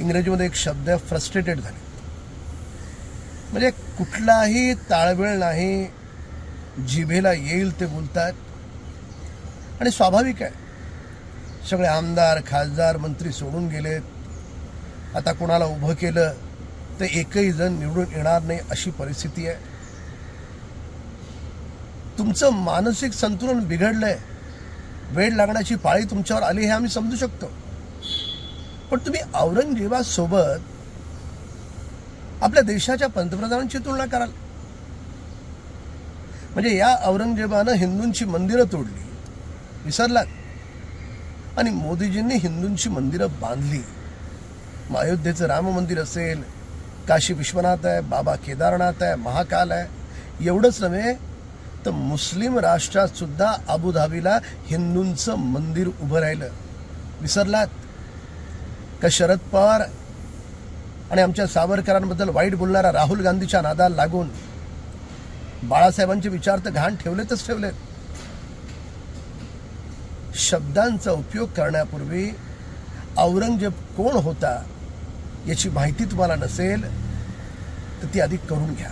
इंग्रजीमध्ये एक शब्द आहे फ्रस्ट्रेटेड झाले. म्हणजे कुठलाही ताळमेळ नाही जिभेला येईल ते बोलतात. आणि स्वाभाविक आहे. सगळे आमदार खासदार मंत्री सोडून गेलेत. आता कोणाला उभं केलं तर एकही जण निवडून येणार नाही अशी परिस्थिती आहे. तुमचं मानसिक संतुलन बिघडलंय. वेळ लागण्याची पाळी तुमच्यावर आली हे आम्ही समजू शकतो. पण तुम्ही औरंगजेबासोबत आपल्या देशाच्या पंतप्रधानांची तुलना कराल. म्हणजे या औरंगजेबानं हिंदूंची मंदिरं तोडली विसरलात. आणि मोदीजींनी हिंदूंची मंदिरं बांधली. मग अयोध्येचं राम मंदिर असेल काशी विश्वनाथ आहे बाबा केदारनाथ आहे महाकाल आहे एवढंच नव्हे तर मुस्लिम राष्ट्रात सुद्धा अबुधाबीला हिंदूंचं मंदिर उभं राहिलं. विसरलात. का शरद पवार आणि आमच्या सावरकरांबद्दल वाईट बोलणारा राहुल गांधीच्या नादाला लागून बाळासाहेबांचे विचार तर घाण ठेवलेतच ठेवलेत. शब्दांचा उपयोग करण्यापूर्वी औरंगजेब कोण होता याची माहिती तुम्हाला नसेल तर ती आधी करून घ्या.